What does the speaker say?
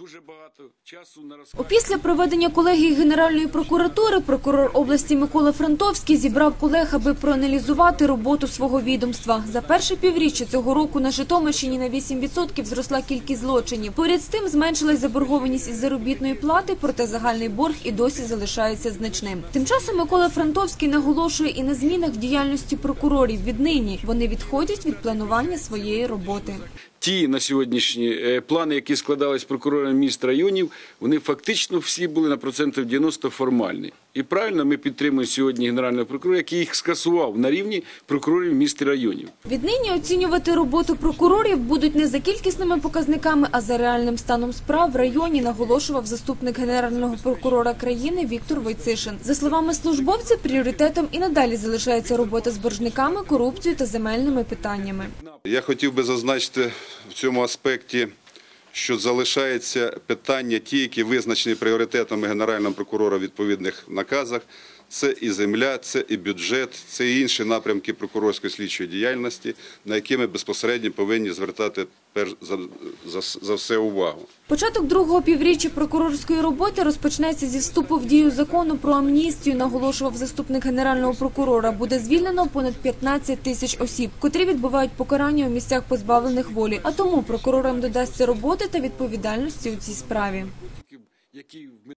дуже багато часу на розказ. Опісля проведення колегії Генеральної прокуратури прокурор області Микола Фронтовський зібрав колег, аби проаналізувати роботу свого відомства. За перше півріччя цього року на Житомирщині на 8% зросла кількість злочинів. Поряд з тим зменшилась заборгованість із заробітної плати, проте загальний борг і досі залишається значним. Тим часом Микола Фронтовський наголошує і на змінах в діяльності прокурорів віднині. Вони відходять від планування своєї роботи. Ті на сьогоднішні е, плани, які складались прокурорами міст районів, вони фактично всі були на процентів 90 формальні. І правильно ми підтримуємо сьогодні генерального прокурора, який їх скасував на рівні прокурорів міст і районів. Віднині оцінювати роботу прокурорів будуть не за кількісними показниками, а за реальним станом справ в районі, наголошував заступник генерального прокурора країни Віктор Войцишин. За словами службовця, пріоритетом і надалі залишається робота з боржниками, корупцією та земельними питаннями. Я хотів би зазначити в цьому аспекті, що залишаються питання ті, які визначені пріоритетами Генерального прокурора в відповідних наказах. Це і земля, це і бюджет, це і інші напрямки прокурорської слідчої діяльності, на які ми безпосередньо повинні звертати перш за, за, за все увагу. Початок другого півріччя прокурорської роботи розпочнеться зі вступу в дію закону про амністію, наголошував заступник генерального прокурора. Буде звільнено понад 15 тисяч осіб, котрі відбувають покарання у місцях позбавлених волі. А тому прокурорам додасться роботи та відповідальності у цій справі.